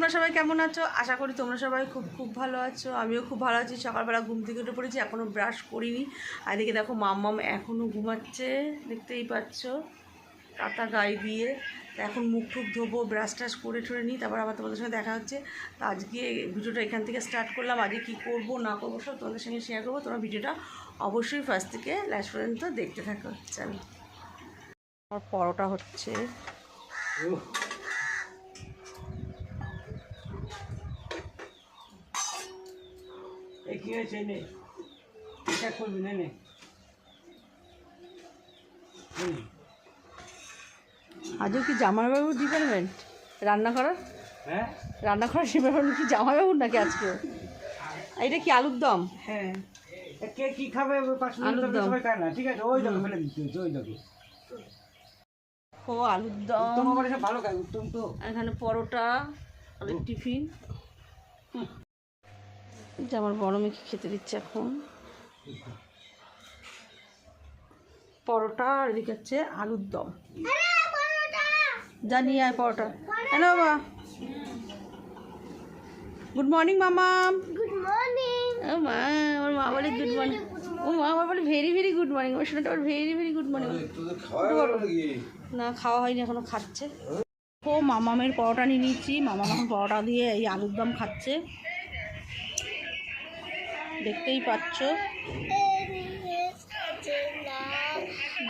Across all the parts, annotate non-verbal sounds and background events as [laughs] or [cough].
তোমরা সবাই কেমন আছো? আশা করি তোমরা সবাই খুব খুব ভালো আছো। আমিও খুব ভালো আছি। সকালবেলা ঘুম থেকে উঠে পড়েছি এখনও ব্রাশ করিনি। আর এদিকে দেখো মাম্মাম এখনও ঘুমাচ্ছে, দেখতেই পাচ্ছ। কাতা গায়ে দিয়ে। এখন মুখ টুক ধোবো ব্রাশ ট্রাশ করে ঠরে নিই, তারপর আবার তোমাদের সঙ্গে দেখা হচ্ছে। তো আজকে ভিডিওটা এখান থেকে স্টার্ট করলাম। আজকে কী করব, না করব, সব তোমাদের সঙ্গে শেয়ার করব। তোমরা ভিডিওটা অবশ্যই ফার্স্ট থেকে লাস্ট পর্যন্ত দেখতে থাকো। চলো। আমার পরোটা হচ্ছে। কি হয়েছে নে। এটা করবি না নে। আজও কি জামাইবাবুর ডিপার্টমেন্ট রান্না করার? হ্যাঁ? রান্না করার ডিপার্টমেন্ট কি জামাইবাবুর নাকি আজকে? এটা কি আলুর দম? হ্যাঁ। কে কি খাবে পাঁচ মিনিট আলুর দম। সবাই খায় না ঠিক আছে? ওই দেখো ফেলে দিচ্ছি ওই দেখো। ও আলুর দম। ভালো খায় উত্তম তো। এখানে পরোটা টিফিন। যে আমার বড় মেয়েকে খেতে দিচ্ছে এখন। পরোটা আর এদিকে হচ্ছে আলুর দম। জানি আয় পরোটা। হ্যালো বাবা। গুড মর্নিং মামাম গুড মর্নিং ও মা আমার মা বলে গুড মর্নিং ও মা আমার বলে ভেরি ভেরি গুড মর্নিং ওর শোনাটা আবার ভেরি ভেরি গুড মর্নিং না খাওয়া হয়নি এখনও খাচ্ছে। ও মামামের পরোটা নিয়ে নিচ্ছি মামা এখন পরোটা দিয়ে এই আলুর দম খাচ্ছে। দেখতেই পাচ্ছ।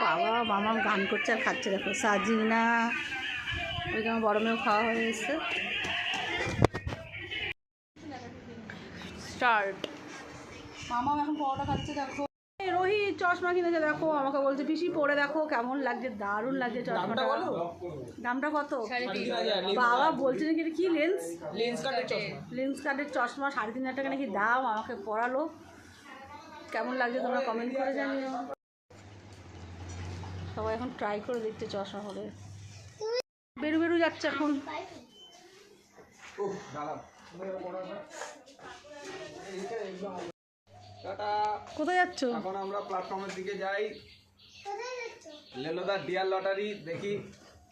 বাবা, মামা গান করছে আর খাচ্ছে, দেখো, সাজিনা। ওই জন্য বড় মেয়েও খাওয়া হয়ে গেছে স্টার্ট। মামা এখন পরোটা খাচ্ছে, দেখো। এই রোহিত চশমা কিনেছে দেখো আমাকে বলছে পিসি পরে দেখো কেমন লাগছে দারুণ লাগছে চশমাটা। দামটা কত? বাবা বলছে নাকি কি লেন্স? লেন্স কার্ডের চশমা। সাড়ে তিন হাজার টাকা নাকি দাম? আমাকে পড়ালো। কেমন লাগছে তোমরা কমেন্ট করে জানিও। সবাই এখন ট্রাই করে দেখতে চশমা হলে বেরু বেরু যাচ্ছে এখন। কোথায় যাচ্ছ? এখন আমরা প্ল্যাটফর্মের দিকে যাই। ডিয়ার লটারি দেখি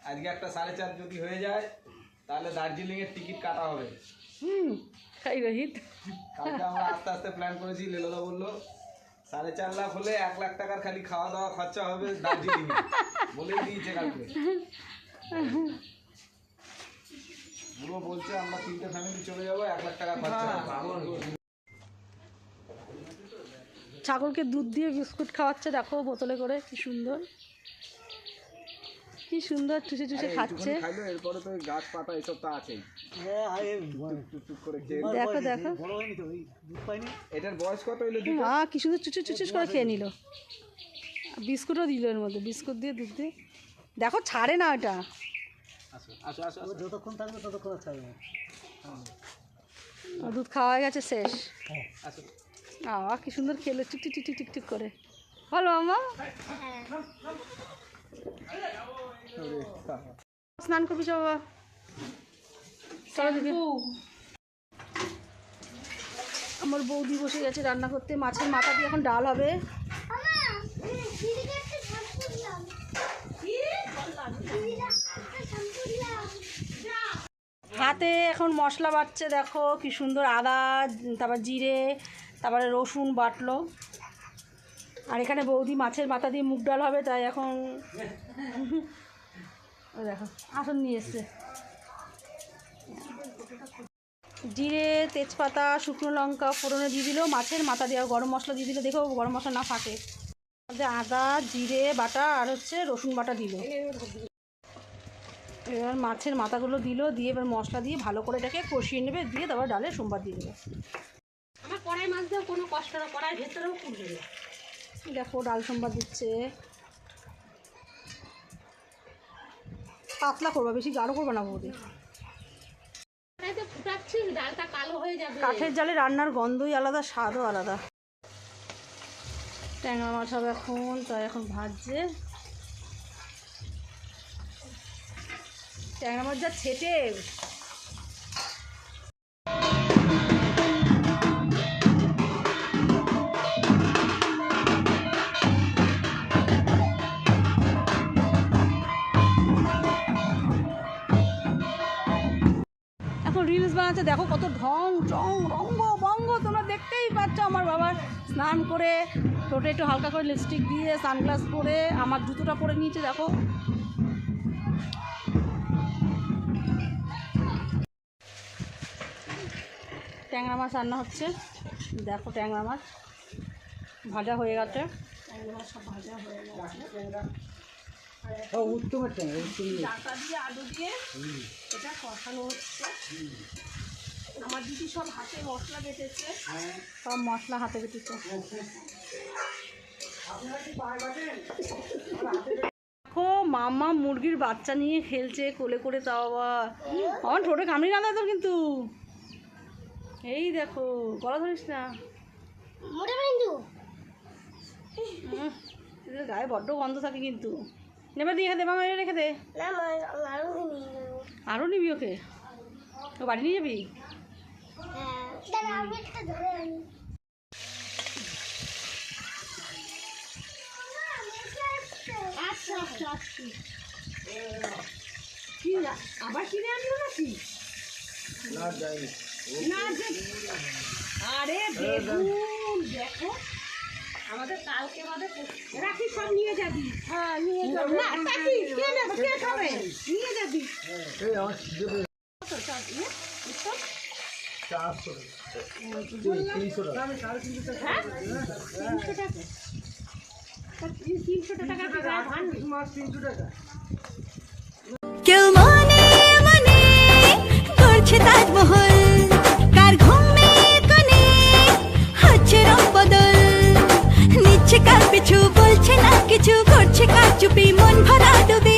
আজকে একটা সাড়ে চার যদি হয়ে যায় তাহলে দার্জিলিং এর টিকিট কাটা হবে। হুম খাই রোহিত। কালকে আমরা আস্তে আস্তে প্ল্যান করেছি লেলোদা বলল সাড়ে চার লাখ হলে এক লাখ টাকার খালি খাওয়া দাওয়া খরচা হবে দার্জিলিং বলেই দিয়েছে কালকে। পুরো বলছে আমরা তিনটে ফ্যামিলি চলে যাব এক লাখ টাকা খরচা ছাগলকে দুধ দিয়ে বিস্কুট খাওয়াচ্ছে দেখো বোতলে করে কি সুন্দর। কি সুন্দর চুষে চুষে খাচ্ছে। এরপরে তো গাছ পাতা এসব তো আছেই। দেখো দেখো। এটার বয়স কত হইল মা কি সুন্দর চুচু চুচুস করে খেয়ে নিল। বিস্কুটও দিল এর মধ্যে বিস্কুট দিয়ে দুধ দিয়ে। দেখো ছাড়ে না ওটা। আসো আসো আসো যতক্ষণ থাকবে ততক্ষণ ও দুধ খাওয়া গেছে শেষ। আ কি সুন্দর খেলো, tick tick tick tick tick tick করে। বলো মামা স্নান করবি চ বাবা। চলো দিদি। আমার বৌদি বসে গেছে রান্না করতে, মাছের মাথা দিয়ে এখন ডাল হবে। হাতে এখন মশলা বাটছে দেখো, কি সুন্দর আদা, তারপর জিরে তারপরে রসুন বাটলো। আর এখানে বৌদি মাছের মাথা দিয়ে মুগ ডাল হবে, তাই এখন দেখো, আসন নিয়ে এসছে। জিরে, তেজপাতা, শুকনো লঙ্কা ফোড়নে দিয়ে দিল, মাছের মাথা দিয়ে, আর গরম মশলা দিয়ে দিল। দেখো, গরম মশলা না মধ্যে আদা, জিরে, বাটা, আর হচ্ছে রসুন বাটা দিল। এবার মাছের মাথাগুলো দিল, দিয়ে এবার মশলা দিয়ে ভালো করে এটাকে কষিয়ে নেবে, দিয়ে তারপর ডালে সোমবার দিয়ে দেবে। কড়াই মাছ দেওয়া কোনো কষ্ট না কড়াই ভেতরেও পুড়বে না দেখো ডাল সোমবার দিচ্ছে। পাতলা করবা বেশি গাঢ় করবা না বৌদি? ফুটাচ্ছি ডালটা কালো হয়ে যাবে। কাঠের জালে রান্নার গন্ধই আলাদা স্বাদও আলাদা। ট্যাংরা মাছ হবে এখন তাই এখন ভাজছে। ট্যাংরা মাছ যা ছেটে। রিলস দেখো কত ঢং ঢং রঙ্গ বঙ্গ তোমরা দেখতেই পাচ্ছ আমার বাবার স্নান করে ঠোঁটে একটু হালকা করে লিপস্টিক দিয়ে সানগ্লাস পরে আমার জুতোটা পরে নিয়েছে দেখো। ট্যাংরা মাছ রান্না হচ্ছে। দেখো ট্যাংরা মাছ ভাজা হয়ে গেছে। ট্যাংরা মাছ সব ভাজা হয়ে গেছে। ও উত্তম দিয়ে আলু দিয়ে এটা কষানো হচ্ছে। আমার দিদি সব হাতে মশলা বেটেছে। সব মশলা হাতে বেটেছে। দেখো মামা মুরগির বাচ্চা নিয়ে খেলছে কোলে করে তাও আবার। আমার ঠোঁটে কামড়ি না দেয় তোর কিন্তু। এই দেখো গলা ধরিস না। গায়ে বড্ড গন্ধ থাকে কিন্তু। নেবে দিয়ে রেখে দে মামা রেখে দে। আরও নিবি। ওকে? ও বাড়ি নিয়ে যাবি? আবার কিনে আনলো নাকি আরে বেগুন। দেখো আমাদের কালকে বাদে রাখি সব নিয়ে যাবি হ্যাঁ নিয়ে যাবি না রাখি কে নেবে কে খাবে নিয়ে যাবি এই আমার চারশো টাকা হ্যাঁ কেউ মনে মনে করছে তাজমহল কার ঘুমে কোণে হচ্ছে রং বদল। নিচ্ছে কার পিছু বলছে না কিছু করছে কার চুপি মন ভরা ডুবে।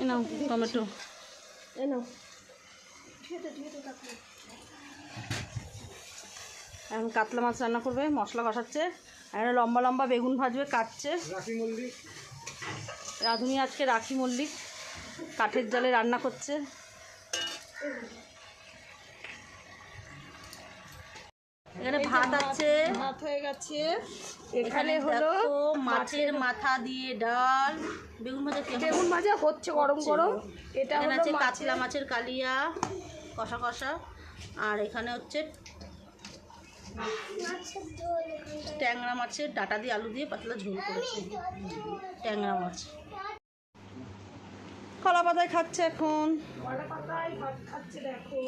এ নাও টমেটো। এখন কাতলা মাছ রান্না করবে মশলা কষাচ্ছে আর একটা লম্বা লম্বা বেগুন ভাজবে কাটছে। রাঁধুনি আজকে রাখি মল্লিক কাঠের জালে রান্না করছে। এখানে ভাত আছে। ভাত হয়ে গেছে। এখানে হলো মাছের মাথা দিয়ে ডাল। বেগুন ভাজা বেগুন ভাজা হচ্ছে গরম গরম। এটা এখানে হলো কাতলা মাছের কালিয়া। কষা কষা। আর এখানে হচ্ছে ট্যাংরা মাছের ডাটা দিয়ে আলু দিয়ে পাতলা ঝোল করেছে। ট্যাংরা মাছ। কলা পাতায় খাচ্ছে এখন। কলা পাতায় ভাত খাচ্ছে দেখো।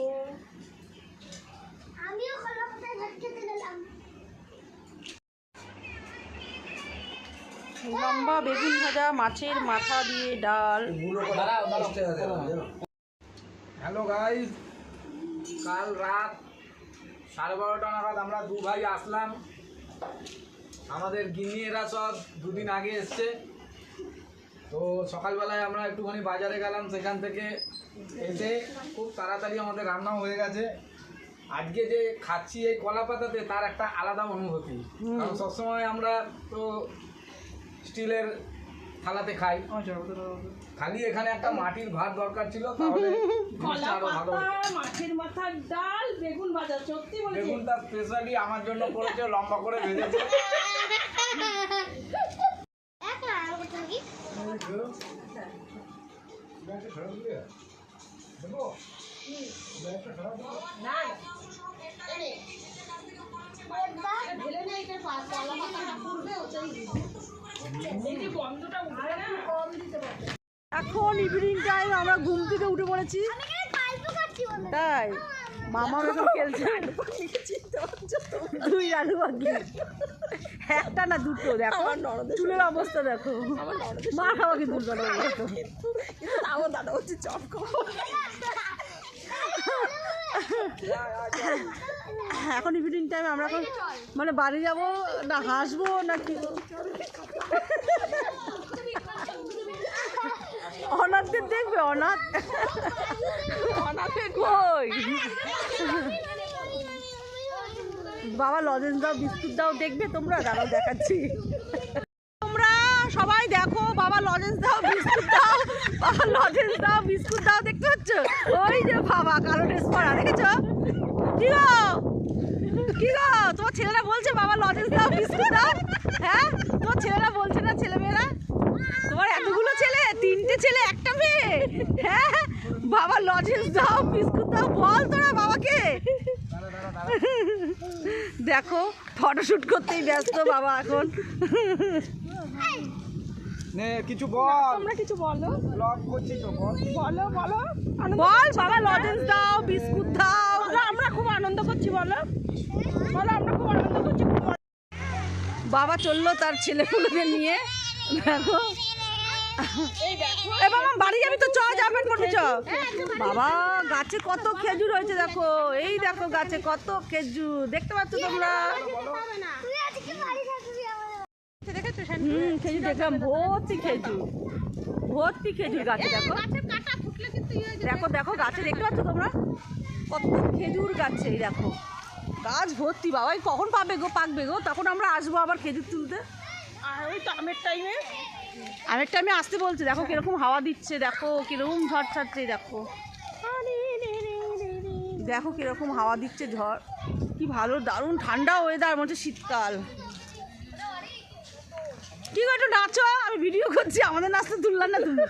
লম্বা বেগুন ভাজা মাছের মাথা দিয়ে ডাল। Hello guys. কাল রাত সাড়ে বারোটা নাগাদ আমরা দু ভাই আসলাম। আমাদের গিন্নিয়েরা সব দুদিন আগে এসছে। তো সকালবেলায় আমরা একটুখানি বাজারে গেলাম সেখান থেকে এসে খুব তাড়াতাড়ি আমাদের রান্নাও হয়ে গেছে। আজকে যে খাচ্ছি এই কলা পাতাতে তার একটা আলাদা অনুভূতি। কারণ সবসময় আমরা তো স্টিলের থালাতে খাই খালি এখানে একটা মাটির ভাত দরকার ছিল তাহলে আরও ভালো। মাছের মাথার ডাল বেগুন ভাজা সত্যি বলছি বেগুনটা স্পেশালি আমার জন্য করেছে লম্বা করে ভেজেছে এখন ইভিনিং টাইম আমরা ঘুম থেকে উঠে পড়েছি। তাই মামা এখন খেলছে। দুই আলু বাকি। একটা না দুটো দেখো। চুলের অবস্থা দেখো। মা খাওয়া কিন্তু আমার দাদা হচ্ছে চপ [laughs] [laughs] এখন ইভিনিং টাইম আমরা এখন মানে বাড়ি যাব না, হাসবো না কি অনাথদের দেখবে, অনাথ? অনাথের কই? বাবা লজেন্স দাও, বিস্কুট দাও, দেখবে তোমরা? দাঁড়াও, দেখাচ্ছি। দেখো, বাবা লজেন্স দাও, বিস্কুট দাও। বাবা লজেন্স দাও, বিস্কুট দাও, দেখতে পাচ্ছ? ওই যে বাবা, কালো ড্রেস পরা, দেখেছ? কি গো? কি গো? তোমার ছেলেরা বলছে বাবা লজেন্স দাও, বিস্কুট দাও। হ্যাঁ? তোমার ছেলেরা বলছে না, ছেলেমেয়েরা? তোমার এতগুলো ছেলে? তিনটে ছেলে, একটা মেয়ে? হ্যাঁ? বাবা লজেন্স দাও, বিস্কুট দাও, বল তোরা বাবাকে। দেখো ফটোশ্যুট করতেই ব্যস্ত বাবা এখন। নে কিছু বল। তোমরা কিছু বলো। ব্লগ করছি তো বল। বলো বলো। বল বাবা লজেন্স দাও বিস্কুট দাও। আমরা খুব আনন্দ করছি বলো। বলো আমরা খুব আনন্দ করছি বাবা চলল তার ছেলেগুলোকে নিয়ে। দেখো। এ বাবা বাড়ি যাবি তো চ যাবেন করবি চ। বাবা গাছে কত খেজুর হয়েছে দেখো। এই দেখো গাছে কত খেজুর। দেখতে পাচ্ছ তোমরা? হুম খেজুর দেখলাম ভর্তি খেজুর ভর্তি খেজুর গাছে দেখো। দেখো দেখো গাছে দেখতে পাচ্ছ তোমরা? কত খেজুর গাছে এই দেখো। গাছ ভর্তি বাবা কখন পাবে গো পাকবে গো? তখন আমরা আসব আবার খেজুর তুলতে। আর ওই তো আমের টাইমে আমের টাইমে আসতে বলছে দেখো কীরকম হাওয়া দিচ্ছে দেখো কীরকম ঝড় ছাড়ছে দেখো। দেখো কীরকম হাওয়া দিচ্ছে ঝড়। কি ভালো দারুণ ঠান্ডা ওয়েদার মনে হচ্ছে শীতকাল। কি গো একটু নাচো আমি ভিডিও করছি আমাদের নাচতে তুললাম না তুমি?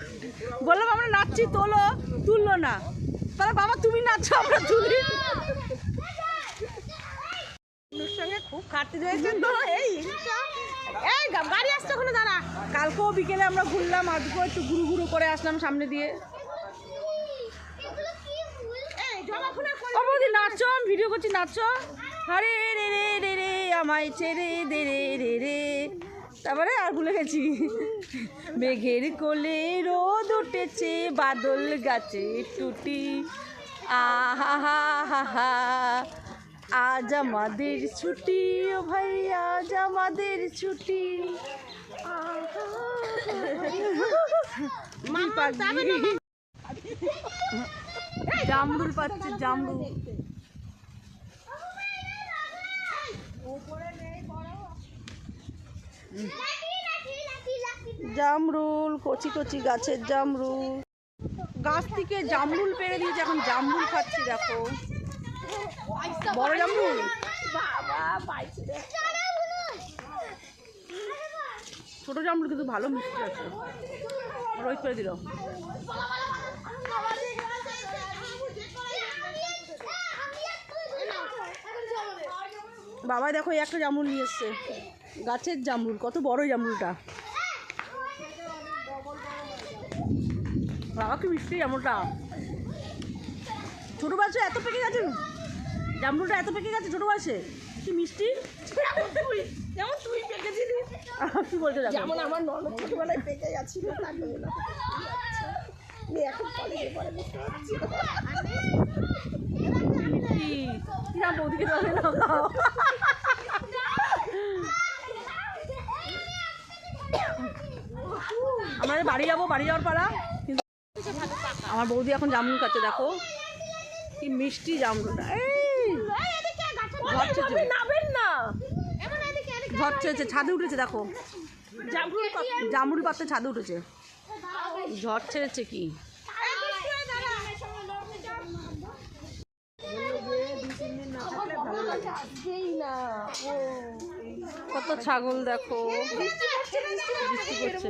বললাম আমরা নাচছি তোলো তুললো না। তাহলে বাবা তুমি নাচো আমরা তুলি। সঙ্গে খুব খাটতে তো এই এই গাড়ি আসছে ওখানে দাঁড়া। কালকেও বিকেলে আমরা ঘুরলাম আজকেও একটু ঘুরু ঘুরু করে আসলাম সামনে দিয়ে। নাচো ভিডিও করছি নাচো। আরে রে রে রে রে আমায় ছেড়ে দে রে রে রে। তারপরে আর ভুলে গেছি। মেঘের কোলে রোদ উঠেছে বাদল গাছে টুটি। আহা হা হা হা। আজ আমাদের ছুটি ও ভাই আজ আমাদের ছুটি। জামরুল পাচ্ছে জামরুল। জামরুল, কচি কচি গাছের জামরুল। গাছ থেকে জামরুল পেরে দিয়েছে, এখন জামরুল খাচ্ছি, দেখো। বড় জামরুল? ছোট জামরুল কিন্তু ভালো মিষ্টি আছে। রোহিত, করে দিল। বাবা দেখো একটা জামরুল নিয়ে এসছে। গাছের জামরুল কত বড় জামরুলটা। বাবা কি মিষ্টি জামরুলটা। ছোটো বাচ্চা এত পেকে গেছে? জামরুলটা এত পেকে গেছে ছোটো বয়সে? কি মিষ্টি? যেমন তুই পেকেছিলি। কি বলতে যেমন আমার ননদ ছোটবেলায় পেকে গেছিল এখন কলেজে পড়ে বৌদিকে দেবে না খাও আমরা বাড়ি যাব বাড়ি যাওয়ার পালা। কিন্তু আমার বৌদি এখন জামরুল খাচ্ছে দেখো। কি মিষ্টি জামরুলটা এই! ঝরছে ছাদে উঠেছে দেখো। জামরুল পাত্রে ছাদে উঠেছে। ঝড় ছেড়েছে কি? কত ছাগল দেখো। বৃষ্টি করছে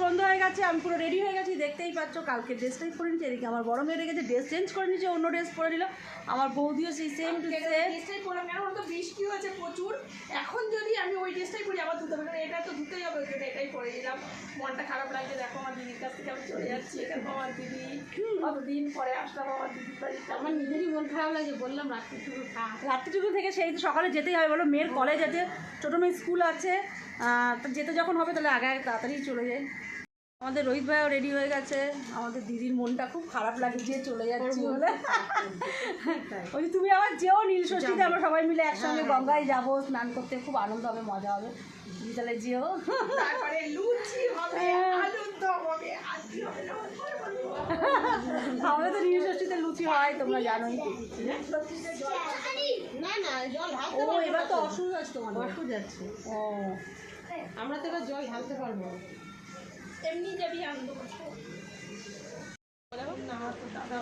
সন্ধ্যা হয়ে গেছে আমি পুরো রেডি হয়ে গেছি দেখতেই পাচ্ছ কালকে ড্রেসটাই পরে নিচ্ছে এদিকে আমার বড় মেয়ে গেছে ড্রেস চেঞ্জ করে নিচ্ছে অন্য ড্রেস পরে নিল আমার বৌদিও সেই সেম ড্রেসটাই পরলাম এখন তো বৃষ্টি হয়েছে প্রচুর এখন যদি আমি ওই ড্রেসটাই পরি আবার ধুতে কারণ এটা তো ধুতেই হবে ওই এটাই পরে দিলাম মনটা খারাপ লাগছে দেখো আমার দিদির কাছ থেকে আমি চলে যাচ্ছি এখানে আমার দিদি কতদিন পরে আসলাম আমার দিদির বাড়িতে। আমার নিজেরই মন খারাপ লাগে বললাম রাত্রি শুরু খা রাত্রিটুকু থেকে সেই সকালে যেতেই হবে বলো মেয়ের কলেজ আছে ছোটো মেয়ের স্কুল আছে যেতে যখন হবে তাহলে আগে আগে তাড়াতাড়ি চলে যাই। আমাদের রোহিত ভাইও রেডি হয়ে গেছে। আমাদের দিদির মনটা খুব খারাপ লাগে যে চলে যাচ্ছি বলে। ওই যে তুমি আবার যেও নীল ষষ্ঠীতে আমরা সবাই মিলে একসঙ্গে গঙ্গায় যাব স্নান করতে খুব আনন্দ হবে মজা হবে। তুমি তাহলে যেও। তারপরে লুচি হবে হবে আজকে হবে না আমাদের তো নীল ষষ্ঠীতে লুচি হয় তোমরা জানোই। না না জল ও এবার তো অসুখ আছে তোমার অসুখ আছে। ও। আমরা তো এবার জল ঢালতে পারব। এমনি যাবি আনন্দ করতে না আমার তো দাদা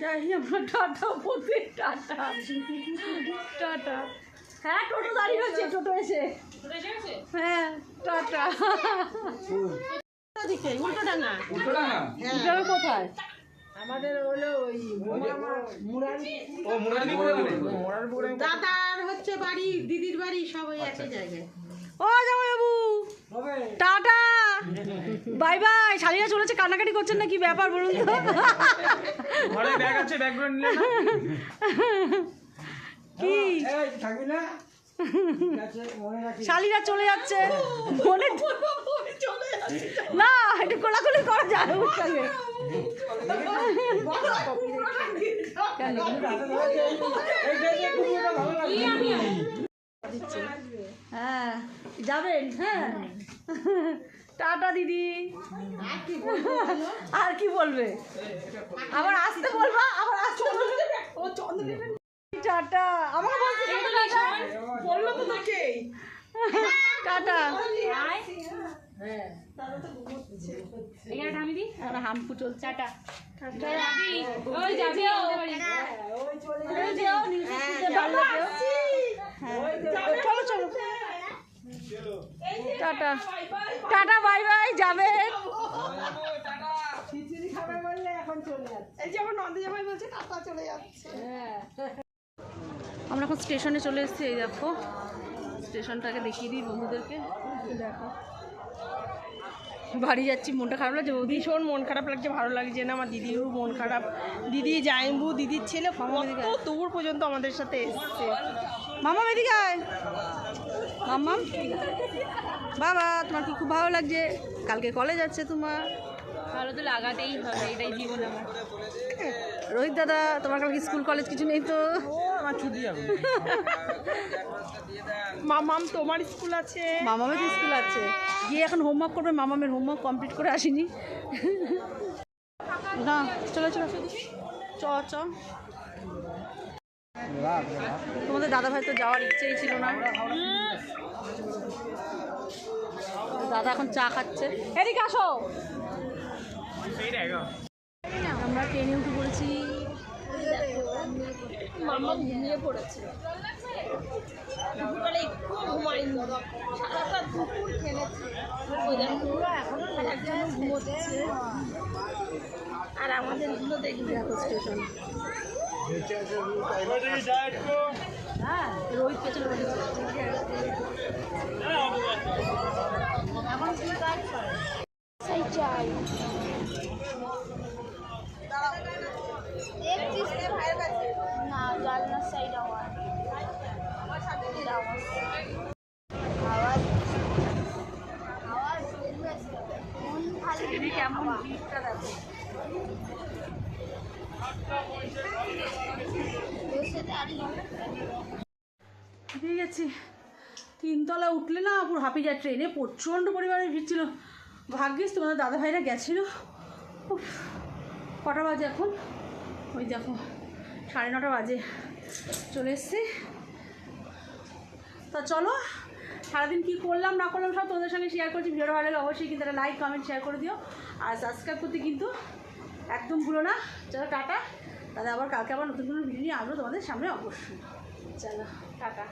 যাই আমরা টাটা বলতে টাটা। টাটা। হ্যাঁ টোটো দাঁড়িয়ে রয়েছে টোটো এসে। হ্যাঁ টাটা। দিকে উল্টো ডাঙা। উল্টো না যাবে কোথায়? আমাদের হলো ওই দাদার হচ্ছে বাড়ি দিদির বাড়ি সব ওই একই জায়গায়। ও যাব টাটা বাই বাই শালিরা চলেছে কান্নাকাটি করছেন না কি ব্যাপার বলুন তো ঘরে ব্যাগ আছে ব্যাগ নিলে না কি থাকবি না মনে শালিরা চলে যাচ্ছে মনে না একটু কোলাকুলি করা যায় ওর সঙ্গে কেন? হ্যাঁ। যাবেন হ্যাঁ। টাটা দিদি। আর কি বলবে আবার আসতে বলবা? আবার আসতে বলবে? ও চন্দ্রের টাটা। আমার বলতে টাটা। বলল তো তোকে টাটা চলছে টাটা যাবি বাই বাই বললে এখন আমরা এখন স্টেশনে চলে এসেছি, এই দেখো। স্টেশনটাকে দেখিয়ে দিই বন্ধুদেরকে। দেখো বাড়ি যাচ্ছি মনটা খারাপ লাগছে ও ভীষণ মন খারাপ লাগছে ভালো লাগছে না আমার দিদিরও মন খারাপ। দিদি জাইম্বু দিদির ছেলে কত দূর পর্যন্ত আমাদের সাথে এসছে। মামা এদিকে আয়। মাম্মাম বাবা তোমার কি খুব ভালো লাগছে? কালকে কলেজ আছে তোমার। ভালো তো লাগাতেই হবে এটাই জীবন আমার। রোহিত দাদা তোমার কালকে স্কুল কলেজ কিছু নেই তো? আমার ছুটি যাবে মামাম তোমার স্কুল আছে? মামামের তো স্কুল আছে। গিয়ে এখন হোমওয়ার্ক করবে মামামের হোমওয়ার্ক কমপ্লিট করে আসিনি। না চলো চলো। চ চ। তোমাদের দাদা ভাই তো যাওয়ার ইচ্ছেই ছিল না। দাদা এখন চা খাচ্ছে। এদিকে আসো। আমরা ট্রেনে উঠে পড়েছি। মামা ঘুমিয়ে পড়েছে। আর আমাদেরগুলো স্টেশন। হ্যাঁ রোহিত চাই তিনতলা উঠলে না পুরো হাঁপিয়ে যায় ট্রেনে প্রচণ্ড পরিমাণে ভিড় ছিল। ভাগ্যিস তোমাদের দাদা ভাইরা গেছিল। উফ, কটা বাজে এখন? ওই দেখো, সাড়ে নটা বাজে। চলে এসছি। তা চলো, সারাদিন কী করলাম, না করলাম সব তোমাদের সঙ্গে শেয়ার করছি। ভিডিওটা ভালো লাগে অবশ্যই কিন্তু একটা লাইক কমেন্ট শেয়ার করে দিও। আর সাবস্ক্রাইব করতে কিন্তু একদম ভুলো না। চলো, টাটা। তাহলে আবার কালকে আবার নতুন কোনো ভিডিও নিয়ে আসব তোমাদের সামনে অবশ্যই। চলো, টাটা।